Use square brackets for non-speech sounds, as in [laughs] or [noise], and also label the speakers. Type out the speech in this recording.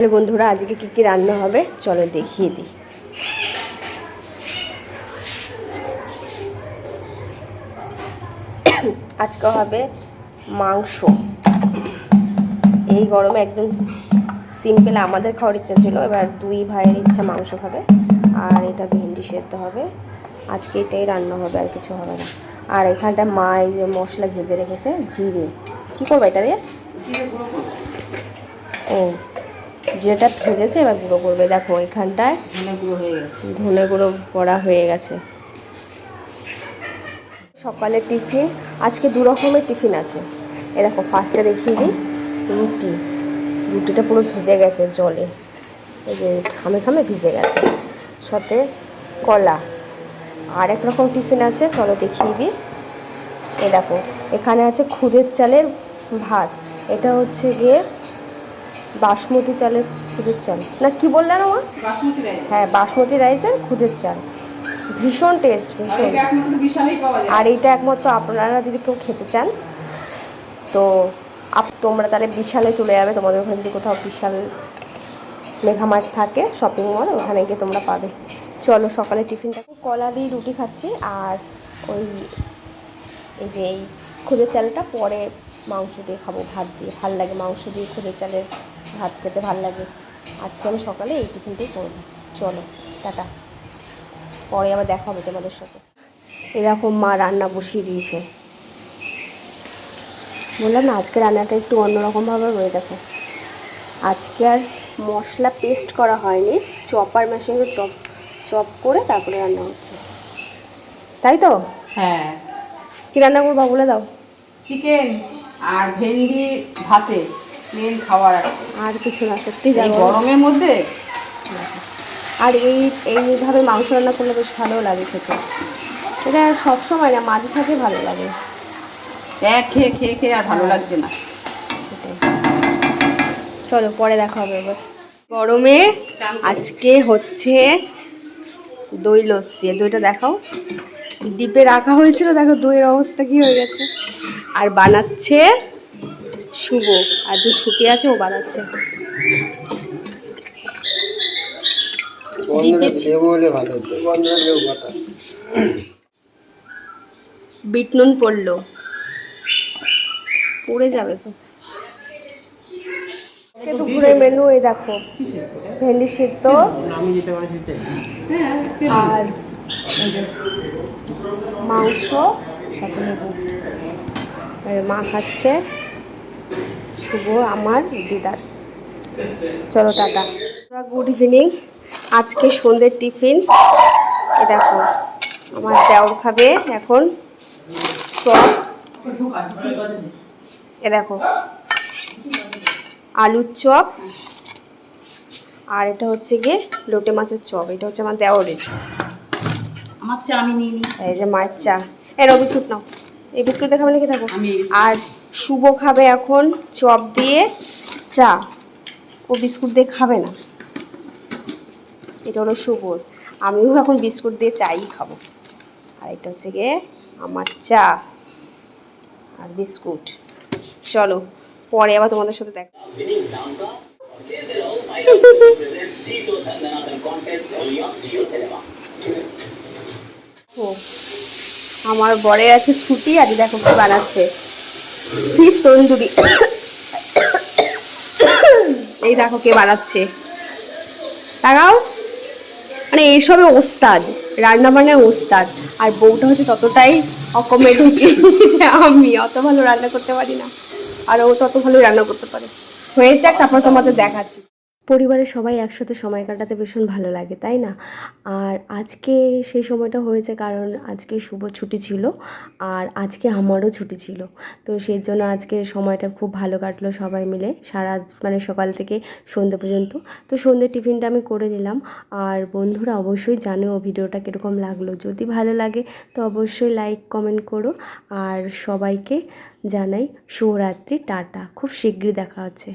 Speaker 1: তাহলে বন্ধুরা আজকে কি কি রান্না হবে? চলো দেখিয়ে দিই। আজকে হবে মাংস। এই গরমে একদম সিম্পল আমাদের খাওয়ার ইচ্ছা ছিল এবার দুই ভাইয়ের ইচ্ছা মাংস খাবে আর এটা ভেন্ডি সেদ্ধ হবে। আজকে এটাই রান্না হবে আর কিছু হবে না। আর এখানটা মা এই যে মশলা ভেজে রেখেছে জিরে। কী করব এটা দিয়ে? ও। যেটা ভেজেছে এবার গুঁড়ো করবে। দেখো এখানটায়
Speaker 2: ধনে গুঁড়ো হয়ে গেছে।
Speaker 1: ধনে গুঁড়ো পড়া হয়ে গেছে। সকালে টিফিন আজকে দু রকমের টিফিন আছে। এ দেখো ফার্স্টে দেখিয়ে দিই রুটি। রুটিটা পুরো ভিজে গেছে জলে। এই যে খামে খামে ভিজে গেছে। সাথে কলা। আর এক রকম টিফিন আছে চলো দেখিয়ে দিই। এ দেখো এখানে আছে খুদের চালের ভাত। এটা হচ্ছে গিয়ে বাসমতি চালের খুদের চাল। না কি বললেন আমার?
Speaker 2: বাসমতি রাইস।
Speaker 1: হ্যাঁ বাসমতি রাইসের খুদের চাল। ভীষণ টেস্ট ভীষণ। আর এইটা একমাত্র আপনারা যদি কেউ খেতে চান তো আপ তোমরা তাহলে বিশালে চলে যাবে। তোমাদের ওখানে যদি কোথাও বিশাল মেঘামাঠ থাকে শপিং মল ওখানে গিয়ে তোমরা পাবে। চলো সকালে টিফিনটা। কলা দিয়ে রুটি খাচ্ছি আর ওই এই যে এই খুদের চালটা পরে মাংস দিয়ে খাব ভাত দিয়ে। ভালো লাগে মাংস দিয়ে খুদের চালের ভাত খেতে ভালো লাগে। আজকে আমি সকালে এই টিফিনটাই করব চলো টাটা। পরে আবার দেখা হবে তোমাদের সাথে। এরকম মা রান্না বসিয়ে দিয়েছে। বললাম না আজকে রান্নাটা একটু অন্যরকমভাবে হয়ে দেখো। আজকে আর মশলা পেস্ট করা হয়নি। চপার মেশিনে চপ চপ করে তারপরে রান্না হচ্ছে। তাই তো?
Speaker 2: হ্যাঁ।
Speaker 1: কি রান্না করব বলে দাও।
Speaker 2: চিকেন আর ভেন্ডি ভাতে। প্লেন খাওয়ার
Speaker 1: আর কিছু না সত্যি
Speaker 2: এই গরমের মধ্যে?
Speaker 1: আর এই এইভাবে মাংস রান্না করলে বেশ ভালোও লাগে খেতে। এটা সবসময় না মাঝে সাঝে ভালো লাগে।
Speaker 2: এক খেয়ে খেয়ে খেয়ে আর ভালো লাগছে না।
Speaker 1: চলো পরে দেখা হবে এবার। গরমে আজকে হচ্ছে দই লস্যি দইটা দেখাও। ডিপে রাখা হয়েছিল দেখো দইয়ের অবস্থা কি হয়ে গেছে। আর বানাচ্ছে শুভ। আর যে ছুটি আছে ও বানাচ্ছে। বিট নুন পড়ল। পড়ে যাবে তো। আজকে দুপুরের মেনু এই দেখো। ভেন্ডি সিদ্ধ। আর মাংস সাথে নেব মা খাচ্ছে। শুভ আমার দিদার। চলো টাটা। Good evening. আজকে সন্ধ্যের টিফিন। এ দেখো আমার দেওর খাবে এখন চপ। এ দেখো আলুর চপ। আর এটা হচ্ছে গিয়ে লোটে মাছের চপ। এটা হচ্ছে আমার দেওরের।
Speaker 2: আমার চা আমি নিয়ে নিই।
Speaker 1: এই যে মায়ের চা। এর বিস্কুট নাও। এই বিস্কুট দেখাবে নাকি থাকো। আর শুভ খাবে এখন চপ দিয়ে চা। ও বিস্কুট দিয়ে খাবে না। এটা হলো শুভর। আমিও এখন বিস্কুট দিয়ে চাই খাব। আর এটা হচ্ছে গিয়ে আমার চা আর বিস্কুট। চলো পরে আবার তোমাদের সাথে দেখা [laughs] ও। আমার বরে আছে ছুটি আর দেখো কি বানাচ্ছে। ফিস তন্দুরি এই দেখো কে বানাচ্ছে। তাকাও মানে এইসবে ওস্তাদ রান্না বান্নার ওস্তাদ। আর বউটা হচ্ছে ততটাই অকমেডি। আমি অত ভালো রান্না করতে পারি না। আর ও তত ভালো রান্না করতে পারে। হয়ে যাক তারপর তোমাদের দেখাচ্ছি। পরিবারের সবাই একসাথে সময় কাটাতে ভীষণ ভালো লাগে, তাই না? আর আজকে সেই সময়টা হয়েছে কারণ আজকে শুভ ছুটি ছিল আর আজকে আমারও ছুটি ছিল। তো সেই জন্য আজকে সময়টা খুব ভালো কাটলো সবাই মিলে সারা মানে সকাল থেকে সন্ধ্যে পর্যন্ত। তো সন্ধ্যে টিফিনটা আমি করে নিলাম। আর বন্ধুরা অবশ্যই জানো ভিডিওটা কীরকম লাগল। যদি ভালো লাগে তো অবশ্যই লাইক কমেন্ট করো। আর সবাইকে জানাই শুভরাত্রি, টাটা। খুব শীঘ্রই দেখা হচ্ছে।